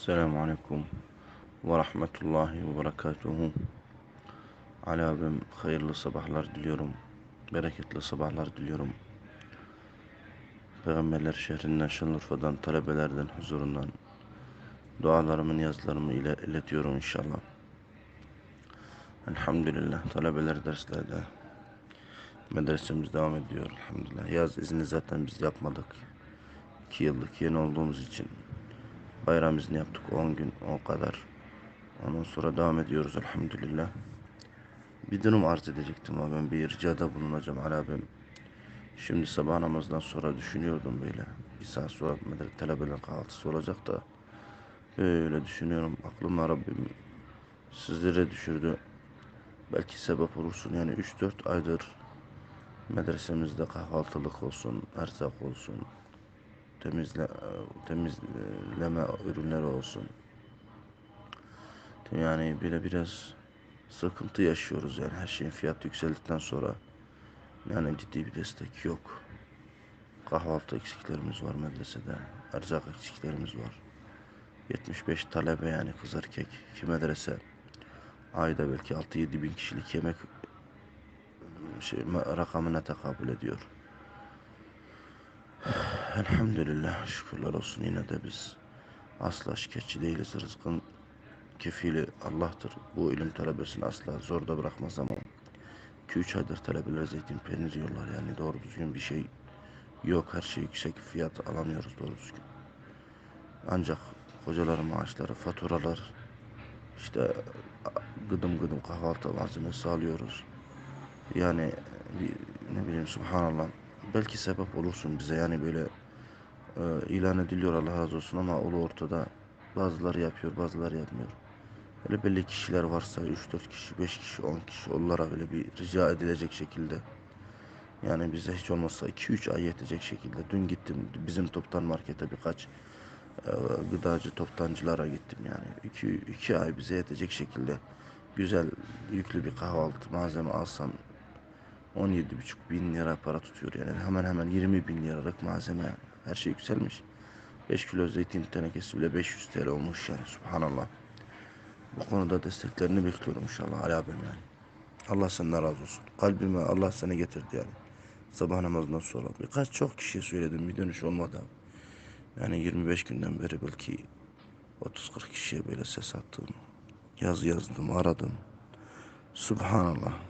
Esselamu Aleyküm ve Rahmetullahi ve Berekatuhu. Ali abim hayırlı sabahlar diliyorum. Bereketli sabahlar diliyorum. Peygamberler şehrinden, Şanlıurfa'dan, talebelerden, huzurundan dualarımı, niyazlarımı ile iletiyorum inşallah. Elhamdülillah. Talebeler derslerde medresemiz devam ediyor. Elhamdülillah. Yaz izni zaten biz yapmadık. 2 yıllık yeni olduğumuz için bayram izni yaptık 10 gün o kadar. Ondan sonra devam ediyoruz elhamdülillah. Bir durum arz edecektim abi ben bir ricada bulunacağım Ali abim. Şimdi sabah namazdan sonra düşünüyordum böyle. Bir saat sonra medrese talebeler kahvaltısı olacak da böyle düşünüyorum. Aklımla Rabbim sizlere düşürdü. Belki sebep olursun yani 3-4 aydır medresemizde kahvaltılık olsun, erzak olsun, temizle, temizleme ürünleri olsun. Yani bile biraz sıkıntı yaşıyoruz yani her şeyin fiyat yükseldikten sonra yani ciddi bir destek yok. Kahvaltı eksiklerimiz var medresede. Erzak eksiklerimiz var. 75 talebe yani kız erkek iki medrese. Ayda belki 6-7 bin kişilik yemek şey, rakamına tekabül ediyor. Elhamdülillah şükürler olsun yine de biz asla şikayetçi değiliz. Rızkın kefili Allah'tır. Bu ilim talebesini asla zor da bırakmaz ama 2-3 aydır talebeler zeytin peynir yiyorlar. Yani doğru düzgün bir şey yok. Her şey yüksek fiyat alamıyoruz doğru düzgün. Ancak hocaların maaşları, faturalar, işte gıdım gıdım kahvaltı malzemesi alıyoruz. Yani ne bileyim subhanallah belki sebep olursun bize. Yani böyle e, ilan ediliyor Allah razı olsun ama olu ortada. Bazıları yapıyor bazıları yapmıyor. Öyle belli kişiler varsa 3-4 kişi 5 kişi 10 kişi onlara böyle bir rica edilecek şekilde yani bize hiç olmazsa 2-3 ay yetecek şekilde. Dün gittim bizim toptan markete birkaç e, gıdacı toptancılara gittim yani. 2 2 ay bize yetecek şekilde güzel yüklü bir kahvaltı malzeme alsam 17,5 bin lira para tutuyor yani. Hemen hemen 20 bin liralık malzeme. Her şey yükselmiş. 5 kilo zeytin tenekesi bile 500 TL olmuş yani. Subhanallah. Bu konuda desteklerini bekliyorum inşallah Ali abim yani. Allah senden razı olsun. Kalbime Allah seni getirdi yani. Sabah namazından sonra. Birkaç çok kişiye söyledim. Bir dönüş olmadı. Yani 25 günden beri belki 30-40 kişiye böyle ses attım. Yaz yazdım aradım. Subhanallah